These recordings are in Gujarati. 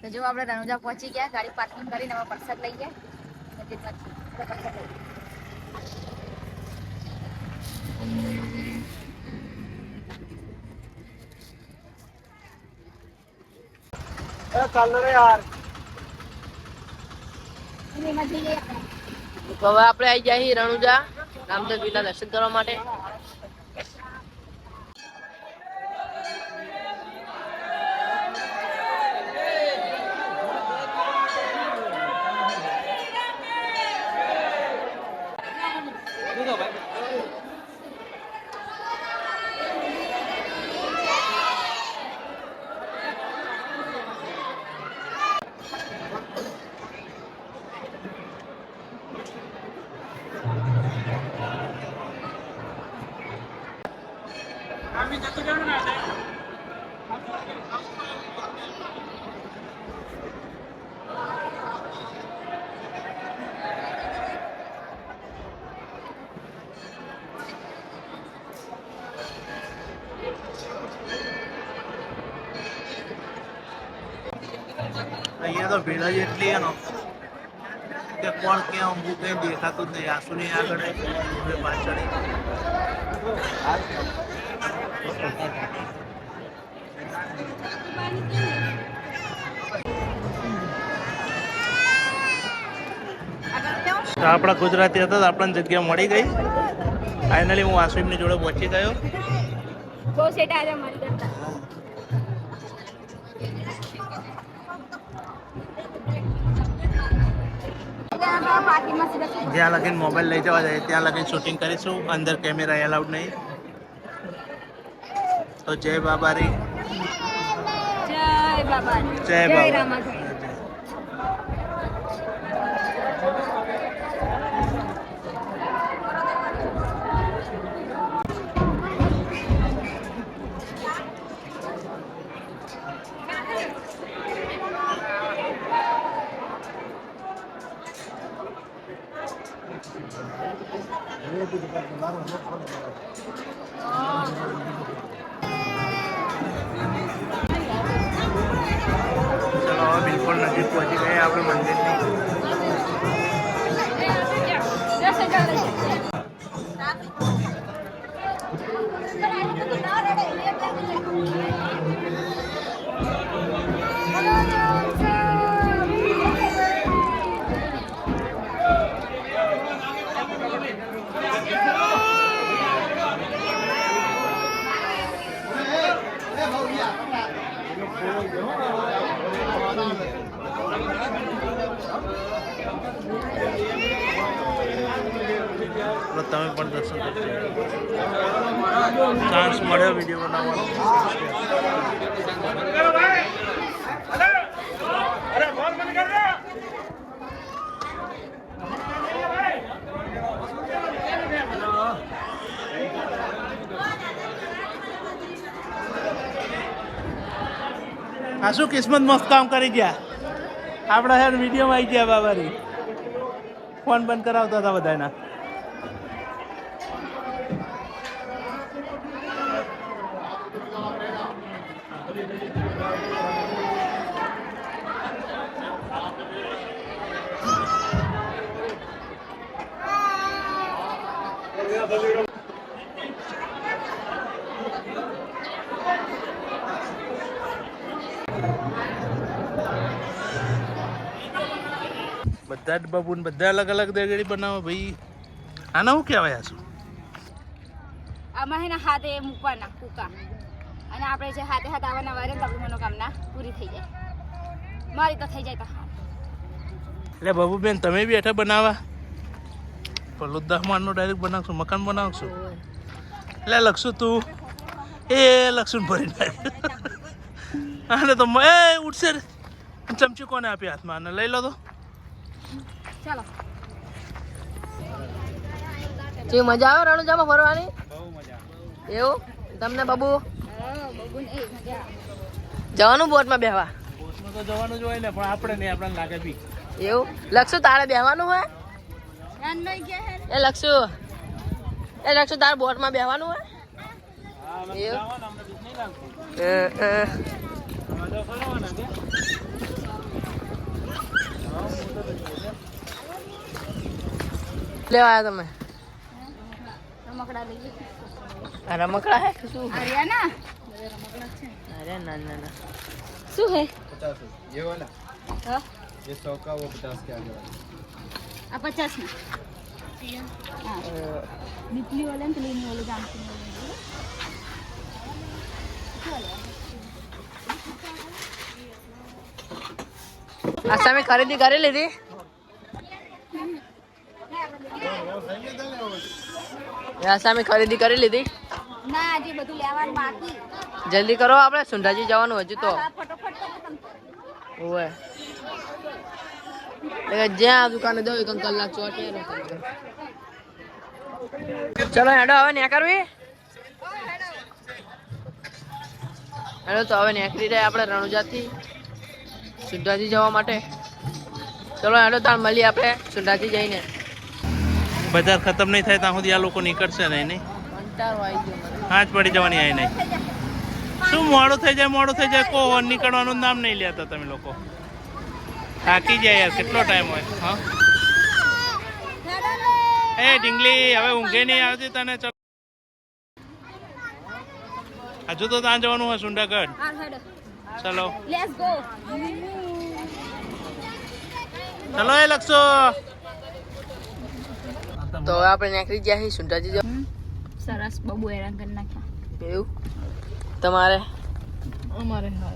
તો જો આપણે રણુજા પહોંચી ગયા ગાડી પાર્કિંગ કરીને અમે પરસાદ લઈ ગયા. આપણે. હવે આપણે આવી ગયા છીએ રણુજા રામદેવ પીરના દર્શન કરવા માટે. ભીડ જ એટલી એનો કે કોણ ક્યાં ઊંઘું કઈ દેખાતું જ નહીં. આંસુની આગળ ઊભે પાછળ આપણા ગુજરાતી હતા આપણને જગ્યા મળી ગઈ. ફાઇનલી હું આસુમની જોડે પહોંચી ગયો. બહુ સેટ આજે મારી જ્યાં લગીને મોબાઈલ લઈ જવા જાય ત્યાં લગીને શૂટિંગ કરીશું. અંદર કેમેરા એલાઉડ નહીં. તો જય બાબારી. જય બાબા. જય બાબા ચલો બિલકુલ નજીક પહોંચી ગયા આપણે મંદિરની. તમે પણ દર્શન ચાન્સ મળ્યો વીડિયો બનાવવાનો. આ શું કિસ્મત મસ્ત કામ કરી ગયા? આપણા હેર વિડીયોમાં આવી ગયા બાબારી ફોન બંધ કરાવતા હતા બધાના બધા જ બાબુ ને બધા અલગ અલગ દેગડી બનાવો ભાઈ. આના શું કહેવાય આ શું? આમાં એના હાથે મૂકવાના કૂકા. અને આપણે જે હાથે હાથ આવવાના વારે તો આપણી મનોકામના પૂરી થઈ જાય. મારી તો થઈ જાય તો હા. એટલે બાબુબેન તમે બી હેઠા બનાવવા પેલું દસ ડાયરેક્ટ બનાવશું મકાન બનાવશું? એટલે લખશું તું. એ લખશું ભરી નાખ આને તો એ ઉઠશે રે ચમચી કોને આપી હાથમાં? અને લઈ લો તો. ચાલો. જે મજા આવે રણુજામાં ફરવાની? એવું? તમને બાબુ? જવાનું બોટમાં બેહવા. બોટમાં તો જવાનું હોય ને એવું? લક્ષુ તારે બેહવાનું હોય? એ લક્ષુ. એ લક્ષુ તારે બોટમાં બેહવાનું હોય? લેવા આવ્યા તમે? રમકડા હે શું? હરિયાના અરે ના ના ના શું હે पचास ये वाला હા ये सौ का वो पचास के आगे वाला આ પચાસ ના હા દીપલી વાળા ને પેલી ઓલું જામતી આ સામે ખરીદી કરી લીધી આ સામે ખરીદી કરી લીધી ના હજી બધું લેવાનું બાકી. જલ્દી કરો આપણે સુંઢાજી જવાનું હજુ તો. એટલે જ્યાં દુકાને દો એક કલાક ચોટે ચલો હેડો હવે ન્યા કરવી? હેડો તો હવે નીકળી રહ્યા આપણે રણુજાથી સુંઢાજી જવા માટે. ચલો હેડો ત્યાં મળીએ આપણે સુંઢાજી જઈને. બજાર ખતમ નહીં થાય ત્યાં સુધી આ લોકો નીકળશે નહીં નહીં? કંટાળો આવી ગયો હાથ પડી જવાની આય નહીં. શું મોડું થઈ જાય મોડું થઈ જાય? કો નીકળવાનું નામ નહીં લેતા તમે લોકો. થાકી જાય યાર કેટલો ટાઈમ હોય? હા? એ ઢીંગલી હવે ઊંઘે નહીં આવતી તને ચલો. હજુ તો ત્યાં જવાનું હોય સુંડાગઢ હા હેડો. ચલો. ચલો એ લખશો. તો આપણે નીકળી ગયા છીએ સુંડાજી જવા સરસ બબુ હેરાન કરી નાખ્યા. એવું? તમારે? અમારે શું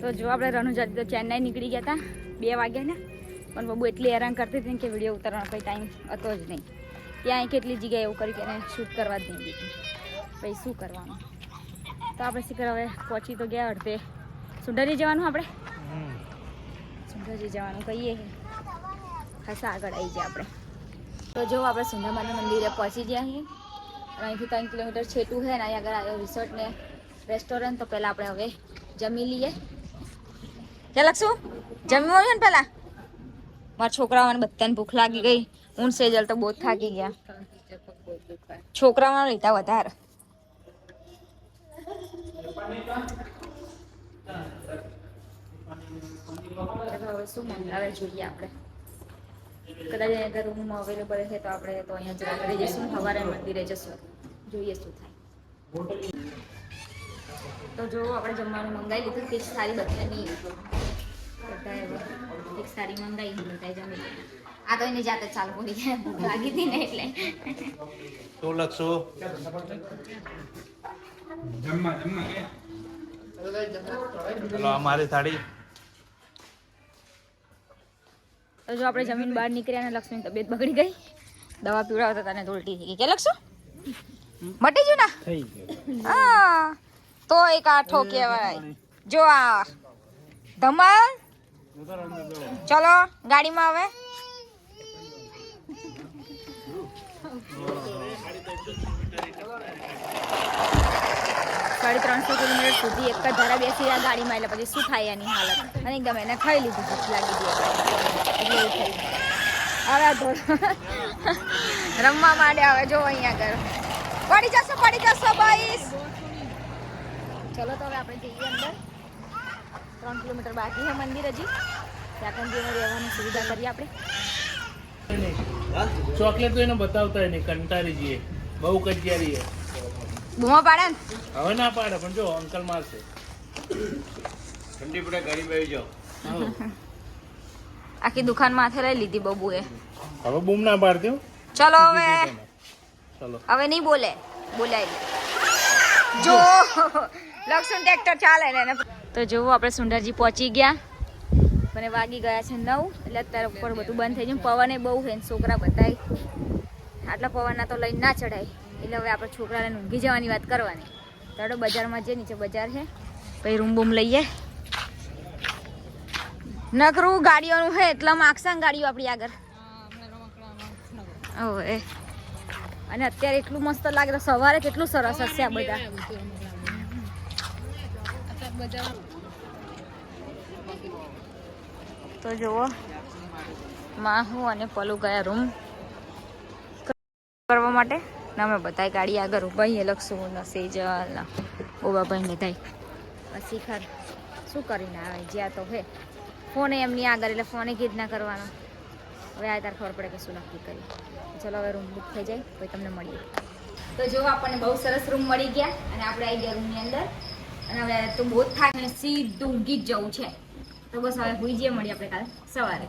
તો જો આપણે રણુજાથી તો ચેન્નાઈ નીકળી ગયા હતા બે વાગ્યા ને. પણ બબુ એટલી હેરાન કરતી હતી ને કે વીડિયો ઉતારવાનો કોઈ ટાઈમ હતો જ નહીં. ત્યાં કેટલી જગ્યાએ એવું કરી કે એને શૂટ કરવા જ નહીં દીધું. પછી શું કરવાનું? તો આપણે શીખર હવે પહોંચી તો ગયા અડધે. સુંદરી જવાનું આપણે? સુંદરજી જવાનું કહીએ. ખાસા આગળ આવી જાય આપણે. તો જો આપણે સુંદરમાના મંદિરે પહોંચી ગયા છીએ. અને અહીંથી ત્રણ કિલોમીટર છેટું છે ને અહીં આગળ આવ્યો રિસોર્ટ ને રેસ્ટોરન્ટ તો પહેલાં આપણે હવે જમી લઈએ. કે લખશું જમી આવ્યું ને પહેલાં? મારા છોકરાઓને બધાને ભૂખ લાગી ગઈ. હું સેજલ તો બહુ થાકી ગયા. છોકરાઓને લીધા વધારે. શું મંગાવે જોઈએ આપણે? કદાચ અહીંયા રૂમ અવેલેબલ છે તો આપણે તો અહીંયા જરા કરી જઈશું. સવારે મંદિરે જશું. જોઈએ શું થાય. તો જો, આપણે જમવાનું મંગાવી લીધું. કે સારી બધાની એક સારી મંગાવી બધા જમી આ તો એની જાતે ચાલુ પડી ભૂખ લાગી હતી ને એટલે. શું લખશો? જમવા જમવા. જો આપણે જમીન બહાર નીકળ્યા અને લક્ષ્મીની તબિયત બગડી ગઈ. દવા પીવડાવતા તને ઉલટી કે લક્ષો મટી ગયું ના? થઈ તો એક આઠો કહેવાય. જો આ ધમાલ ચલો, ગાડીમાં હવે. સાડી ત્રણસો કિલોમીટર સુધી એક જ ધારા બેસી રહ્યા ગાડીમાં, એટલે પછી શું થાય એની હાલત? અને ગમે એને ખાઈ લીધું ભૂખ લાગી ગઈ એટલે. હવે આ રમવા માંડે હવે, જો અહીંયા આગળ. પડી જશો પડી જશો ભાઈ ચલો તો હવે આપણે જઈએ અંદર. ત્રણ કિલોમીટર બાકી છે મંદિર હજી. ત્યાં કંઈ રહેવાની સુવિધા કરી આપણે. ચોકલેટ તો એને બતાવતા નહીં કંટાળી જઈએ બહુ કજિયારી છે બૂમો પાડે ને? હવે ના પાડે પણ જો અંકલ મારશે. ઠંડી પડે ગરીબ આવી જાઓ. આખી દુકાન માથે લઈ લીધી બબુએ. હવે બૂમ ના પાડતી ચલો હવે. ચલો. હવે નહીં બોલે. બોલાય. જો લક્ષ્મણ ટ્રેક્ટર ચાલે ને તો જુઓ, આપણે સુંદરજી પહોંચી ગયા. મને વાગી ગયા છે નવ, એટલે અત્યારે ઉપર બધું બંધ થઈ ગયું. એ બહુ છે છોકરા બધાય. આટલા પવનના તો લઈને ના ચડાય એટલે હવે આપણે છોકરાને ઊંઘી જવાની વાત કરવાની. તો બજારમાં જે નીચે બજાર છે, પછી રૂમ બૂમ લઈએ. નકરું, ગાડીઓનું છે એટલા માગશે ને ગાડીઓ આપણી આગળ. ઓએ અને અત્યારે એટલું મસ્ત લાગે સવારે કેટલું સરસ હશે આ બધા. તો જુઓ. માહુ અને પલુ ગયા રૂમ. કરવા માટે. ને અમે બધા ગાડી આગળ ઊભા લખશું ને સેજલ ને ઓબાભાઈ ને થાય પછી ખર શું કરીને આવે? જ્યાં તો હે. ફોને એમની આગળ, એટલે ફોને કીધ ના કરવાનો. હવે આ તાર ખબર પડે કે શું નક્કી કરી ચલો હવે રૂમ બુક થઈ જાય, પછી તમને મળીએ. તો જો આપણને બહુ સરસ રૂમ મળી ગયા, અને આપણે આવી ગયા રૂમની અંદર. અને હવે તો બહુ જ થાક અને સીધું જ જવું છે. તો બસ હવે હુઈ જઈએ મળીએ આપણે કાલે સવારે.